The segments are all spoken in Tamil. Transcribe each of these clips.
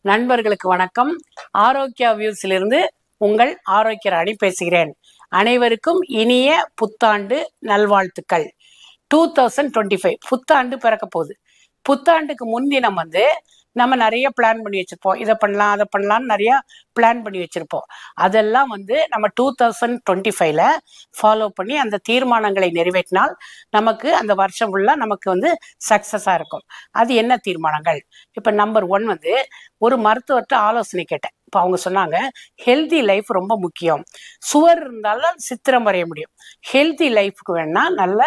நண்பர்களுக்கு வணக்கம். ஆரோக்கியா வியூஸிலிருந்து உங்கள் ஆரோக்கிய ராணி பேசுகிறேன். அனைவருக்கும் இனிய புத்தாண்டு நல்வாழ்த்துக்கள். டூ தௌசண்ட் டுவெண்ட்டி ஃபைவ் புத்தாண்டு பிறக்க போகுது. புத்தாண்டுக்கு முன்தினம் வந்து நம்ம நிறைய பிளான் பண்ணி வச்சுருப்போம். இதை பண்ணலாம் அதை பண்ணலாம்னு நிறைய பிளான் பண்ணி வச்சிருப்போம். அதெல்லாம் வந்து நம்ம டூ தௌசண்ட் டுவெண்ட்டி ஃபைவ்ல ஃபாலோ பண்ணி அந்த தீர்மானங்களை நிறைவேற்றினால் நமக்கு அந்த வருஷம் ஃபுல்லாக நமக்கு வந்து சக்ஸஸாக இருக்கும். அது என்ன தீர்மானங்கள்? இப்போ நம்பர் ஒன் வந்து ஒரு மருத்துவர்கிட்ட ஆலோசனை கேட்டேன். இப்போ அவங்க சொன்னாங்க ஹெல்தி லைஃப் ரொம்ப முக்கியம். சுவர் இருந்தாலும் சித்திரம் வரைய முடியும். ஹெல்தி லைஃப்க்கு வேணா நல்ல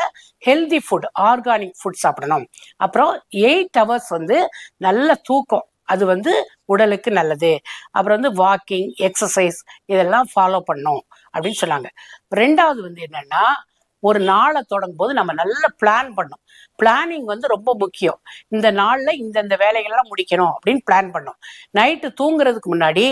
ஹெல்தி ஃபுட் ஆர்கானிக் ஃபுட் சாப்பிடணும். அப்புறம் எயிட் ஹவர்ஸ் வந்து நல்ல தூக்கம். அது வந்து உடலுக்கு நல்லது. அப்புறம் வந்து வாக்கிங் எக்ஸசைஸ் இதெல்லாம் ஃபாலோ பண்ணும் அப்படின்னு சொன்னாங்க. ரெண்டாவது வந்து என்னன்னா ஒரு நாளை தொடங்கும் போது நம்ம நல்ல பிளான் பண்ணோம் பிளானிங் வந்து ரொம்ப முக்கியம். இந்த நாளில் இந்தந்த வேலைகள்லாம் முடிக்கணும் அப்படின்னு பிளான் பண்ணோம் நைட்டு தூங்குறதுக்கு முன்னாடி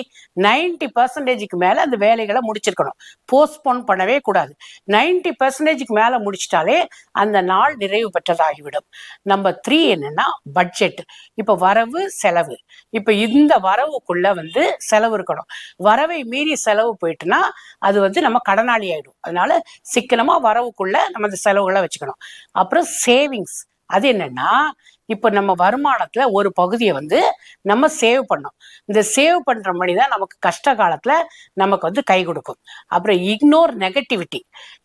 நைன்டி பர்சன்டேஜுக்கு மேலே அந்த வேலைகளை முடிச்சிருக்கணும். போஸ்ட்போன் பண்ணவே கூடாது. நைன்டி பர்சன்டேஜுக்கு மேலே முடிச்சிட்டாலே அந்த நாள் நிறைவு பெற்றதாகிவிடும். நம்பர் த்ரீ என்னன்னா பட்ஜெட் இப்போ வரவு செலவு. இப்போ இந்த வரவுக்குள்ள வந்து செலவு இருக்கணும். வரவை மீறி செலவு போயிட்டுனா அது வந்து நம்ம கடனாளி ஆயிடும். அதனால சிக்கனமா வரவுக்குள்ள நம்ம இந்த செலவுகளை வச்சுக்கணும். அப்புறம் சேவிங்ஸ் அது என்னன்னா இப்போ நம்ம வருமானத்துல ஒரு பகுதியை வந்து நம்ம சேவ் பண்ணோம். இந்த சேவ் பண்ற மணி தான் நமக்கு கஷ்ட காலத்துல நமக்கு வந்து கை கொடுக்கும். அப்புறம் இக்னோர் நெகட்டிவிட்டி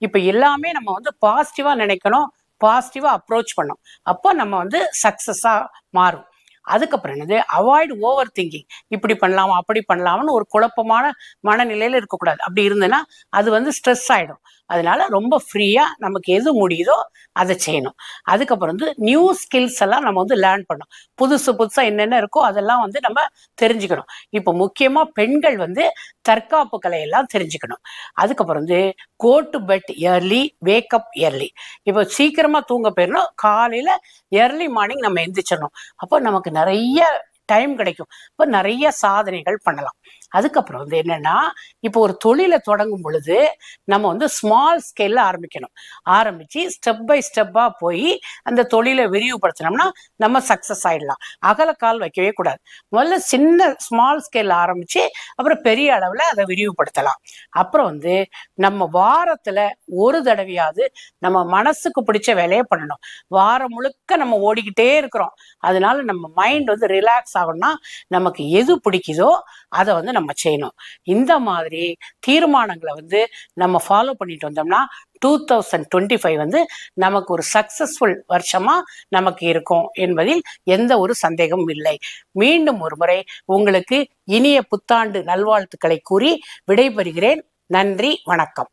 இப்போ எல்லாமே நம்ம வந்து பாசிட்டிவா நினைக்கணும் பாசிட்டிவா அப்ரோச் பண்ணோம். அப்போ நம்ம வந்து சக்சஸா மாறும். அதுக்கப்புறம் என்னது? அவாய்டு ஓவர் திங்கிங் இப்படி பண்ணலாமா அப்படி பண்ணலாம்னு ஒரு குழப்பமான மனநிலையில இருக்கக்கூடாது. அப்படி இருந்ததுன்னா அது வந்து ஸ்ட்ரெஸ் ஆயிடும். அதனால ரொம்ப ஃப்ரீயா நமக்கு எது முடியுதோ அதை செய்யணும். அதுக்கப்புறம் வந்து நியூ ஸ்கில்ஸ் எல்லாம் நம்ம வந்து லேர்ன் பண்ணணும். புதுசு புதுசா என்னென்ன இருக்கோ அதெல்லாம் வந்து நம்ம தெரிஞ்சுக்கணும். இப்போ முக்கியமா பெண்கள் வந்து தற்காப்பு கலையெல்லாம் தெரிஞ்சுக்கணும். அதுக்கப்புறம் வந்து go to bed early wake up early இப்போ சீக்கிரமா தூங்க போயிடணும். காலையில ஏர்லி மார்னிங் நம்ம எந்திரிச்சிடணும். அப்போ நமக்கு நிறைய டைம் கிடைக்கும். இப்போ நிறைய சாதனைகள் பண்ணலாம். அதுக்கப்புறம் வந்து என்னன்னா இப்போ ஒரு தொழிலை தொடங்கும் பொழுது நம்ம வந்து ஸ்மால் ஸ்கேல்ல ஆரம்பிக்கணும். ஆரம்பிச்சு ஸ்டெப் பை ஸ்டெப்பா போய் அந்த தொழிலை விரிவுபடுத்தினோம்னா நம்ம சக்சஸ் ஆயிடலாம். அகலக்கால் வைக்கவே கூடாது. முதல்ல சின்ன ஸ்மால் ஸ்கேல்ல ஆரம்பிச்சு அப்புறம் பெரிய அளவுல அதை விரிவுபடுத்தலாம். அப்புறம் வந்து நம்ம வாரத்துல ஒரு தடவையாவது நம்ம மனசுக்கு பிடிச்ச வேலையை பண்ணணும். வாரம் முழுக்க நம்ம ஓடிக்கிட்டே இருக்கிறோம். அதனால நம்ம மைண்ட் வந்து ரிலாக்ஸ் ஆகணும்னா நமக்கு எது பிடிக்குதோ அதை வந்து நம்ம செய்யணும். இந்த மாதிரி தீர்மானங்களை வந்து நம்ம ஃபாலோ பண்ணிட்டு வந்தோம்னா டூ தௌசண்ட் டுவெண்ட்டி ஃபைவ் வந்து நமக்கு ஒரு சக்சஸ்ஃபுல் வருஷமா நமக்கு இருக்கும் என்பதில் எந்த ஒரு சந்தேகமும் இல்லை. மீண்டும் ஒரு முறை உங்களுக்கு இனிய புத்தாண்டு நல்வாழ்த்துக்களை கூறி விடைபெறுகிறேன். நன்றி வணக்கம்.